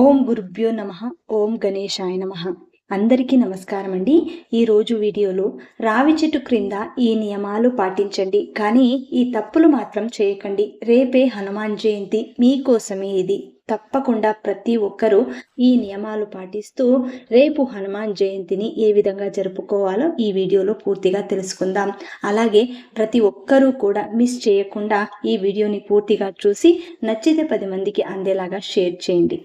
ఓం గురుభ్యో నమ ఓం గణేశాయ నమ. అందరికీ నమస్కారం అండి. ఈరోజు వీడియోలో రావి చెట్టు క్రింద ఈ నియమాలు పాటించండి. కానీ ఈ తప్పులు మాత్రం చేయకండి. రేపే హనుమాన్ జయంతి మీకోసమే ఇది. తప్పకుండా ప్రతి ఒక్కరూ ఈ నియమాలు పాటిస్తూ రేపు హనుమాన్ జయంతిని ఏ విధంగా జరుపుకోవాలో ఈ వీడియోలో పూర్తిగా తెలుసుకుందాం. అలాగే ప్రతి ఒక్కరూ కూడా మిస్ చేయకుండా ఈ వీడియోని పూర్తిగా చూసి నచ్చితే పది మందికి అందేలాగా షేర్ చేయండి.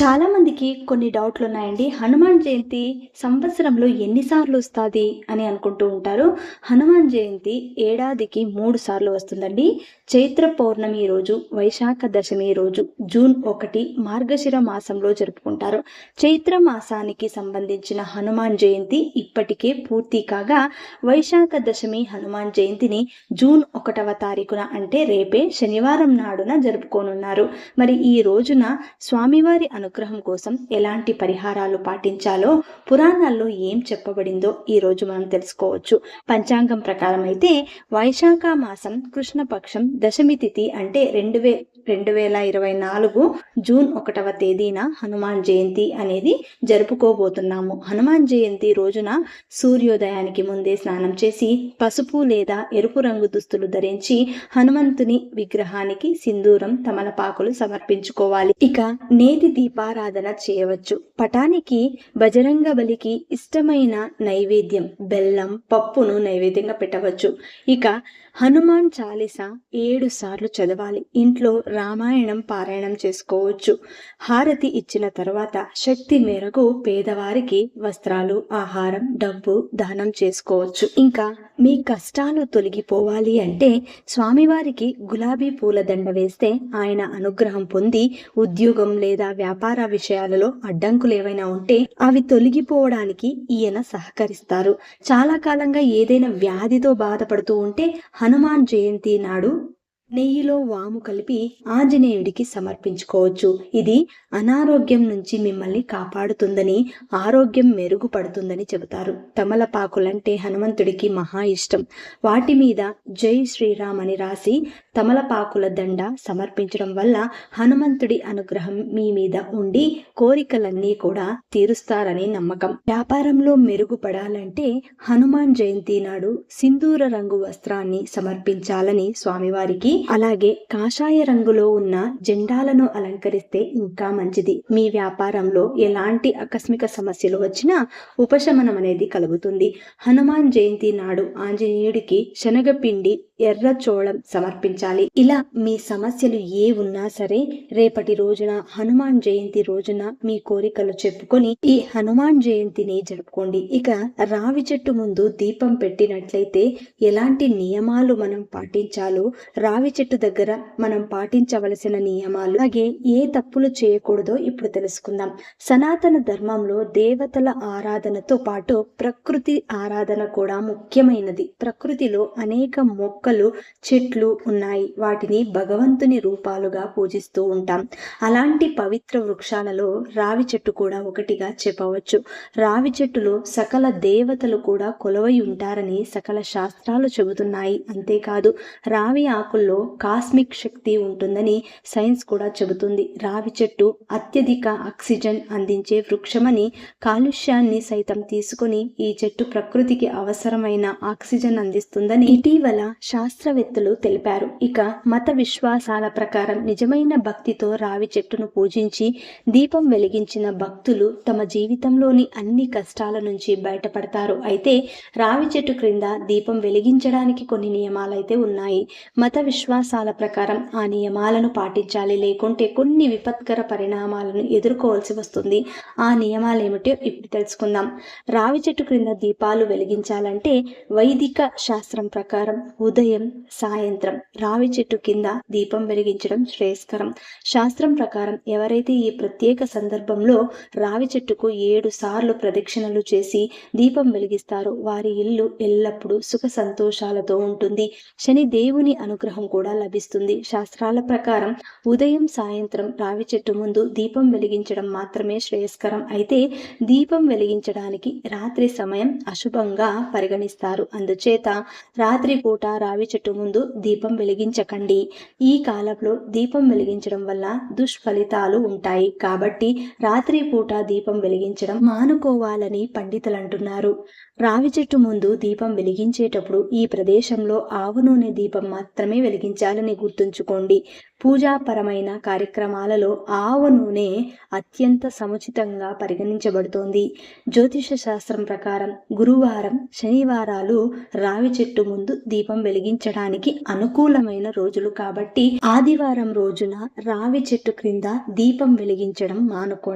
చాలామందికి కొన్ని డౌట్లు ఉన్నాయండి. హనుమాన్ జయంతి సంవత్సరంలో ఎన్నిసార్లు వస్తుంది అని అనుకుంటూ ఉంటారు. హనుమాన్ జయంతి ఏడాదికి మూడు సార్లు వస్తుందండి. చైత్ర పౌర్ణమి రోజు వైశాఖ దశమి రోజు జూన్ ఒకటి మార్గశిర మాసంలో జరుపుకుంటారు. చైత్ర మాసానికి సంబంధించిన హనుమాన్ జయంతి ఇప్పటికే పూర్తి కాగా వైశాఖ దశమి హనుమాన్ జయంతిని జూన్ ఒకటవ తారీఖున అంటే రేపే శనివారం నాడున జరుపుకోనున్నారు. మరి ఈ రోజున స్వామివారి అను అనుగ్రహం కోసం ఎలాంటి పరిహారాలు పాటించాలో పురాణాల్లో ఏం చెప్పబడిందో ఈ రోజు మనం తెలుసుకోవచ్చు. పంచాంగం ప్రకారం అయితే వైశాఖ మాసం కృష్ణపక్షం దశమి తిథి అంటే రెండు వే రెండు వేల ఇరవై నాలుగు జూన్ ఒకటవ తేదీన హనుమాన్ జయంతి అనేది జరుపుకోబోతున్నాము. హనుమాన్ జయంతి రోజున సూర్యోదయానికి ముందే స్నానం చేసి పసుపు లేదా ఎరుపు రంగు దుస్తులు ధరించి హనుమంతుని విగ్రహానికి సింధూరం తమలపాకులు సమర్పించుకోవాలి. ఇక నేతి దీపారాధన చేయవచ్చు. పటానికి బజరంగ బలికి ఇష్టమైన నైవేద్యం బెల్లం పప్పును నైవేద్యంగా పెట్టవచ్చు. ఇక హనుమాన్ చాలీస ఏడు సార్లు చదవాలి. ఇంట్లో రామాయణం పారాయణం చేసుకోవచ్చు. హారతి ఇచ్చిన తర్వాత శక్తి మేరకు పేదవారికి వస్త్రాలు ఆహారం డబ్బు దానం చేసుకోవచ్చు. ఇంకా మీ కష్టాలు తొలగిపోవాలి అంటే స్వామివారికి గులాబీ పూల దండ వేస్తే ఆయన అనుగ్రహం పొంది ఉద్యోగం లేదా వ్యాపార విషయాలలో అడ్డంకులు ఏవైనా ఉంటే అవి తొలగిపోవడానికి ఈయన సహకరిస్తారు. చాలా కాలంగా ఏదైనా వ్యాధితో బాధపడుతూ ఉంటే హనుమాన్ జయంతి నాడు నెయ్యిలో వాము కలిపి ఆంజనేయుడికి సమర్పించుకోవచ్చు. ఇది అనారోగ్యం నుంచి మిమ్మల్ని కాపాడుతుందని ఆరోగ్యం మెరుగుపడుతుందని చెబుతారు. తమలపాకులంటే హనుమంతుడికి మహా ఇష్టం. వాటి మీద జై శ్రీరామ్ అని రాసి తమలపాకుల దండ సమర్పించడం వల్ల హనుమంతుడి అనుగ్రహం మీ మీద ఉండి కోరికలన్నీ కూడా తీరుస్తారని నమ్మకం. వ్యాపారంలో మెరుగుపడాలంటే హనుమాన్ జయంతి నాడు సింధూర రంగు వస్త్రాన్ని సమర్పించాలని స్వామివారికి అలాగే కాషాయ రంగులో ఉన్న జెండాలను అలంకరిస్తే ఇంకా మంచిది. మీ వ్యాపారంలో ఎలాంటి ఆకస్మిక సమస్యలు వచ్చినా ఉపశమనం అనేది కలుగుతుంది. హనుమాన్ జయంతి నాడు ఆంజనేయుడికి శనగపిండి ఎర్ర చోళం సమర్పించాలి. ఇలా మీ సమస్యలు ఏ ఉన్నా సరే రేపటి రోజున హనుమాన్ జయంతి రోజున మీ కోరికలు చెప్పుకొని ఈ హనుమాన్ జయంతిని జరుపుకోండి. ఇక రావి చెట్టు ముందు దీపం పెట్టినట్లయితే ఎలాంటి నియమాలు మనం పాటించాలో రావి చెట్టు దగ్గర మనం పాటించవలసిన నియమాలు అలాగే ఏ తప్పులు చేయకూడదో ఇప్పుడు తెలుసుకుందాం. సనాతన ధర్మంలో దేవతల ఆరాధనతో పాటు ప్రకృతి ఆరాధన కూడా ముఖ్యమైనది. ప్రకృతిలో అనేక మొక్కలు చెట్లు ఉన్నాయి. వాటిని భగవంతుని రూపాలుగా పూజిస్తూ ఉంటాం. అలాంటి పవిత్ర వృక్షాలలో రావి చెట్టు కూడా ఒకటిగా చెప్పవచ్చు. రావి చెట్టులో సకల దేవతలు కూడా కొలవై ఉంటారని సకల శాస్త్రాలు చెబుతున్నాయి. అంతేకాదు రావి ఆకుల్లో కాస్మిక్ శక్తి ఉంటుందని సైన్స్ కూడా చెబుతుంది. రావి చెట్టు అత్యధిక ఆక్సిజన్ అందించే వృక్షమని కాలుష్యాన్ని సైతం తీసుకొని ఈ చెట్టు ప్రకృతికి అవసరమైన ఆక్సిజన్ అందిస్తుందని ఇటీవల శాస్త్రవేత్తలు తెలిపారు. ఇక మత విశ్వాసాల ప్రకారం నిజమైన భక్తితో రావి చెట్టును పూజించి దీపం వెలిగించిన భక్తులు తమ జీవితంలోని అన్ని కష్టాల నుంచి బయటపడతారు. అయితే రావి చెట్టు క్రింద దీపం వెలిగించడానికి కొన్ని నియమాలైతే ఉన్నాయి. మత విశ్వాసాల ప్రకారం ఆ నియమాలను పాటించాలి. లేకుంటే కొన్ని విపత్కర పరిణామాలను ఎదుర్కోవాల్సి వస్తుంది. ఆ నియమాలు ఏమిటో ఇప్పుడు తెలుసుకుందాం. రావి చెట్టు క్రింద దీపాలు వెలిగించాలంటే వైదిక శాస్త్రం ప్రకారం ఉదయం సాయంత్రం రావి చెట్టు కింద దీపం వెలిగించడం శ్రేయస్కరం. శాస్త్రం ప్రకారం ఎవరైతే ఈ ప్రత్యేక సందర్భంలో రావి చెట్టుకు ఏడు సార్లు ప్రదక్షిణలు చేసి దీపం వెలిగిస్తారో వారి ఇల్లు ఎల్లప్పుడూ సుఖ సంతోషాలతో ఉంటుంది. శని దేవుని అనుగ్రహం కూడా లభిస్తుంది. శాస్త్రాల ప్రకారం ఉదయం సాయంత్రం రావి చెట్టు ముందు దీపం వెలిగించడం మాత్రమే శ్రేయస్కరం. అయితే దీపం వెలిగించడానికి రాత్రి సమయం అశుభంగా పరిగణిస్తారు. అందుచేత రాత్రి పూట రావి రావి చెట్టు ముందు దీపం వెలిగించకండి. ఈ కాలంలో దీపం వెలిగించడం వల్ల దుష్ఫలితాలు ఉంటాయి. కాబట్టి రాత్రి పూట దీపం వెలిగించడం మానుకోవాలని పండితులు అంటున్నారు రావి చెట్టు ముందు దీపం వెలిగించేటప్పుడు ఈ ప్రదేశంలో ఆవు నూనె దీపం మాత్రమే వెలిగించాలని గుర్తుంచుకోండి. పూజాపరమైన కార్యక్రమాలలో ఆవు నూనె అత్యంత సముచితంగా పరిగణించబడుతోంది. జ్యోతిష శాస్త్రం ప్రకారం గురువారం శనివారాలు రావి చెట్టు ముందు దీపం వెలిగించడానికి అనుకూలమైన రోజులు కాబట్టి ఆదివారం రోజున రావి చెట్టు క్రింద దీపం వెలిగించడం మానుకోండి.